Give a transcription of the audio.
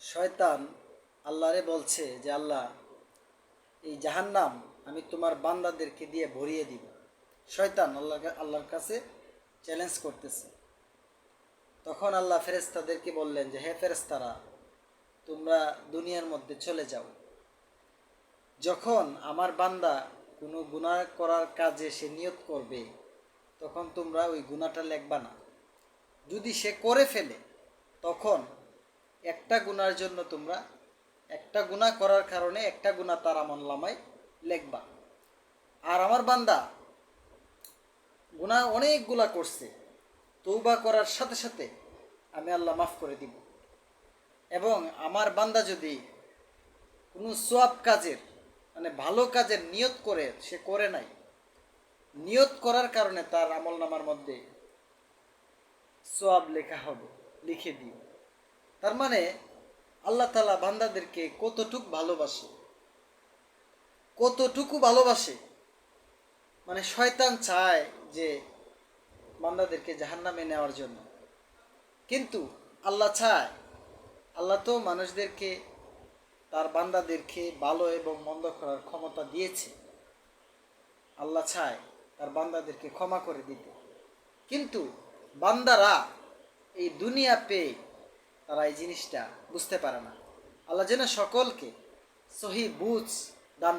শয়তান আল্লাহরে বলছে যে, আল্লাহ, এই জাহান্নাম আমি তোমার বান্দাদেরকে দিয়ে ভরিয়ে দিব। শয়তান আল্লাহ আল্লাহর কাছে চ্যালেঞ্জ করতেছে। তখন আল্লাহ ফেরেস্তাদেরকে বললেন যে, হে ফেরেস্তারা তোমরা দুনিয়ার মধ্যে চলে যাও। যখন আমার বান্দা কোনো গুনাহ করার কাজে সে নিয়ত করবে, তখন তোমরা ওই গুণাটা লেখবা না। যদি সে করে ফেলে, তখন একটা গুনার জন্য তোমরা একটা গুনাহ করার কারণে একটা গুনাহ তার আমল নামায় লেখবা। আর আমার বান্দা, গুনাহ অনেকগুলা করছে তৌবা করার সাথে সাথে আমি আল্লাহ মাফ করে দিব। এবং আমার বান্দা যদি কোনো সোয়াব কাজের মানে ভালো কাজের নিয়ত করে, সে করে নাই, নিয়ত করার কারণে তার আমল নামার মধ্যে সোয়াব লেখা হবে, লিখে দিই তার মানে আল্লাহ তালা বান্দাদেরকে কতটুক ভালোবাসে, কতটুকু ভালোবাসে মানে শয়তান চায় যে বান্দাদেরকে জাহান্নামে নেওয়ার জন্য। কিন্তু আল্লাহ চায়, আল্লাহ তো মানুষদেরকে, তার বান্দাদেরকে ভালো এবং মন্দ করার ক্ষমতা দিয়েছে। আল্লাহ চায় তার বান্দাদেরকে ক্ষমা করে দিতে। কিন্তু বান্দারা এই দুনিয়া পেয়ে তারা এই জিনিসটা বুঝতে পারে না। আল্লাহ যেন সকলকে সহি বুঝ দান